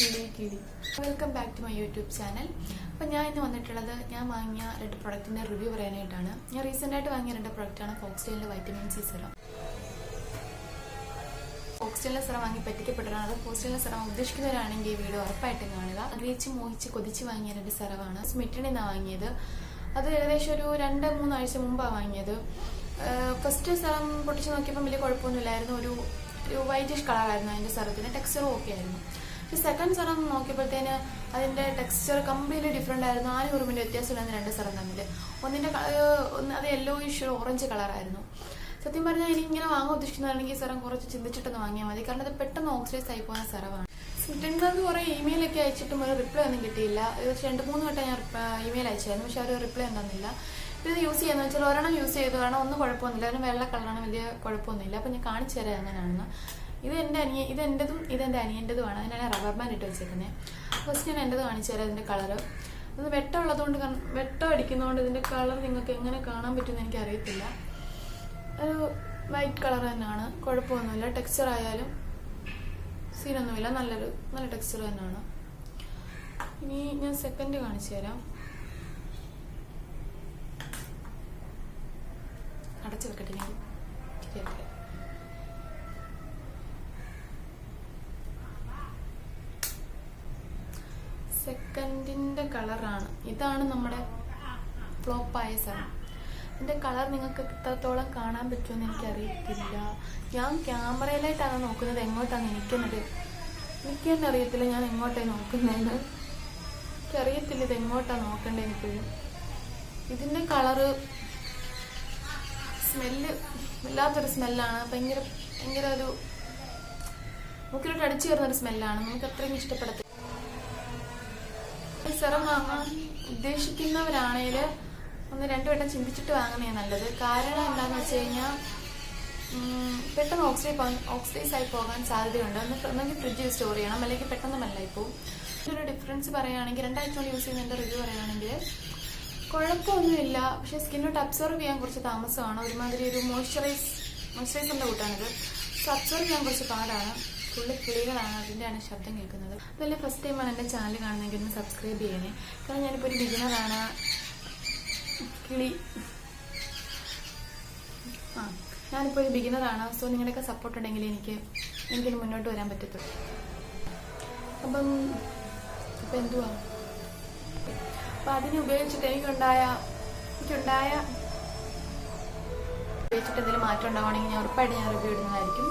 കിളി കിളി welcome back to my YouTube channel അപ്പം ഞാൻ ഇന്ന് വന്നിട്ടുള്ളത് ഞാൻ വാങ്ങിയ രണ്ട് പ്രൊഡക്റ്റിന്റെ റിവ്യൂ പറയാനായിട്ടാണ്. ഞാൻ റീസെന്റ് ആയിട്ട് വാങ്ങിയ രണ്ട് പ്രൊഡക്റ്റാണ് ഫോക്സ്റ്റൈലിന്റെ വൈറ്റമിൻ സി സിറം ഫോക്സ്റ്റൈലിന്റെ സിറം വാങ്ങി പറ്റിക്കപ്പെട്ടതാണ് അത് ഫോക്സ്റ്റൈലിന്റെ സിറം ഉദ്ദേശിക്കുന്നവരാണെങ്കിൽ ഈ വീഡിയോ ഉറപ്പായിട്ടും കാണുക. ആഗ്രഹിച്ച് മോഹിച്ച് കൊതിച്ച് വാങ്ങിയ രണ്ട് സിറമാണ് സ്മിറ്റിൽ നിന്നാണ് വാങ്ങിയത്. അത് ഏകദേശം ഒരു രണ്ട് മൂന്നാഴ്ച മുമ്പാണ് വാങ്ങിയത്. ഫസ്റ്റ് സിറം പൊട്ടിച്ച് നോക്കിയപ്പോൾ വലിയ കുഴപ്പമൊന്നുമില്ലായിരുന്നു. ഒരു ഒരു വൈറ്റിഷ് കളറായിരുന്നു അതിന്റെ സിറത്തിന് ടെക്സ്ചറും ഓക്കെ ആയിരുന്നു. സെക്കൻഡ് സെറം നോക്കിയപ്പോഴത്തേന് അതിന്റെ ടെക്സ്ചർ കംപ്ലീറ്റ്ലി ഡിഫറെന്റ് ആയിരുന്നു. നാല് ഉറുമിന്റെ വ്യത്യാസമില്ലാന്ന് രണ്ട് സെറം തമ്മിൽ ഒന്നിന്റെ ഒന്ന് അത് യെല്ലോയിഷ് ഓറഞ്ച് കളറായിരുന്നു സത്യം പറഞ്ഞാൽ ഇനി ഇങ്ങനെ വാങ്ങാൻ ഉദ്ദേശിക്കുന്നതാണെങ്കിൽ സെറം കുറച്ച് ചിന്തിച്ചിട്ടൊന്ന് വാങ്ങിയാൽ മതി. കാരണം അത് പെട്ടെന്ന് ഓക്സിഡൈസ് ആയി പോകുന്ന സിറമാണ് കുറെ കുറേ ഇമെയിലൊക്കെ അയച്ചിട്ടും ഒരു റിപ്ലൈ ഒന്നും കിട്ടിയില്ല. രണ്ട് മൂന്ന് വട്ടം ഞാൻ ഇമെയിൽ അയച്ചായിരുന്നു. പക്ഷെ അവർ റിപ്ലൈ ഉണ്ടെന്നില്ല ഇത് യൂസ് ചെയ്യാന്ന് വെച്ചാൽ ഒരെണ്ണം യൂസ് ചെയ്തു കാരണം ഒന്നും കുഴപ്പമൊന്നുമില്ല. അതിന് വെള്ള കളറാണ് വലിയ കുഴപ്പമൊന്നുമില്ല. അപ്പം ഞാൻ കാണിച്ചു തരാം എങ്ങനെയാണെന്ന്. ഇത് എന്റെ അനിയ ഇത് എന്റെതും ഇത് എന്റെ അനിയന്റെതുമാണ്. അതിനാണ് റബ്ബർ ബാൻഡ് ഇട്ട് വെച്ചേക്കുന്നത് ഫസ്റ്റ് ഞാൻ എന്റെത് കാണിച്ചു തരാം ഇതിന്റെ കളറ് അത് വെട്ടമുള്ളതുകൊണ്ട് വെട്ടം അടിക്കുന്നതുകൊണ്ട് ഇതിന്റെ കളർ നിങ്ങൾക്ക് എങ്ങനെ കാണാൻ പറ്റുമെന്ന് എനിക്ക് അറിയത്തില്ല ഒരു വൈറ്റ് കളർ തന്നെയാണ്. കുഴപ്പമൊന്നുമില്ല. ടെക്സ്ചർ ആയാലും സീനൊന്നുമില്ല നല്ലൊരു നല്ല ടെക്സ്ചർ തന്നെയാണ്. ഇനി ഞാൻ സെക്കൻഡ് കാണിച്ചു തരാം. അടച്ചു വെക്കട്ടെ ഞാൻ ശരിയാക്കട്ടെ സെക്കൻഡിന്റെ കളറാണ്. ഇതാണ് നമ്മുടെ ഫ്ലോപ്പായ സ്ഥലം ഇതിന്റെ കളർ നിങ്ങൾക്ക് എത്രത്തോളം കാണാൻ പറ്റുമെന്ന് എനിക്കറിയത്തില്ല. ഞാൻ ക്യാമറയിലായിട്ടാണ് നോക്കുന്നത് എങ്ങോട്ടാണ് നിൽക്കുന്നത്? എനിക്ക് തന്നെ അറിയത്തില്ല ഞാൻ എങ്ങോട്ടാണ് നോക്കുന്നതെന്ന്. എനിക്കറിയത്തില്ല ഇത് എങ്ങോട്ടാണ് നോക്കേണ്ടത് എനിക്ക് ഇതിന്റെ കളറ് സ്മെല്ല് വല്ലാത്തൊരു സ്മെല്ലാണ്. ഭയങ്കര ഭയങ്കര ഒരു മൂക്കിലോട്ട് അടിച്ചു ഒരു സ്മെല്ലാണ്. നമുക്ക് അത്രയും ഇഷ്ടപ്പെടത്തില്ല. സിറം വാങ്ങാൻ ഉദ്ദേശിക്കുന്നവരാണേൽ ഒന്ന് രണ്ടു വട്ടം ചിന്തിച്ചിട്ട് വാങ്ങുന്നതാണ് നല്ലത്. കാരണം എന്താണെന്ന് വെച്ച് കഴിഞ്ഞാൽ പെട്ടെന്ന് ഓക്സിഡൈ ഓക്സിഡൈസ് ആയി പോകാൻ സാധ്യതയുണ്ട്. ഒന്ന് ഒന്നെങ്കിൽ ഫ്രിഡ്ജിൽ സ്റ്റോർ ചെയ്യണം. അല്ലെങ്കിൽ പെട്ടെന്ന് മെല്ലായി ഒരു ഡിഫറൻസ് പറയുകയാണെങ്കിൽ രണ്ടാഴ്ച യൂസ് ചെയ്യുന്നതിന്റെ റിവ്യൂ പറയുകയാണെങ്കിൽ കുഴപ്പമൊന്നുമില്ല. പക്ഷെ സ്കിന്നോട്ട് അബ്സോർവ് ചെയ്യാൻ കുറച്ച് താമസമാണ്. ഒരുമാതിരി ഒരു മോയ്സ്ചറൈസ് മോയ്സ്ചറൈസറിന്റെ കൂട്ടാണിത്. സോ അബ്സോർവ് ചെയ്യാൻ കുറച്ച് പാടാണ്. ഫുള്ള് കിളികളാണ് അതിന്റെയാണ് ശബ്ദം കേൾക്കുന്നത്. അതല്ല ഫസ്റ്റ് ടൈമാണ് എന്റെ ചാനൽ കാണുന്നതെങ്കിൽ ഒന്ന് സബ്സ്ക്രൈബ് ചെയ്യണേ. കാരണം ഞാനിപ്പോൾ ഒരു ബിഗിനറാണ് കിളി. ആ ഞാനിപ്പോൾ ഒരു ബിഗിനറാണ് സോ നിങ്ങളുടെയൊക്കെ സപ്പോർട്ട് ഉണ്ടെങ്കിൽ എനിക്ക് എനിക്കിന് മുന്നോട്ട് വരാൻ പറ്റത്തുള്ളൂ. അപ്പം ഇപ്പം എന്തുവാ? അപ്പം അതിനെ ഉപയോഗിച്ചിട്ട് എനിക്കുണ്ടായ എനിക്കുണ്ടായ ഉപയോഗിച്ചിട്ട് എന്തെങ്കിലും മാറ്റം ഉണ്ടാവുകയാണെങ്കിൽ ഞാൻ ഉറപ്പായിട്ട് ഞാൻ റിവ്യൂ ഇടുന്നതായിരിക്കും.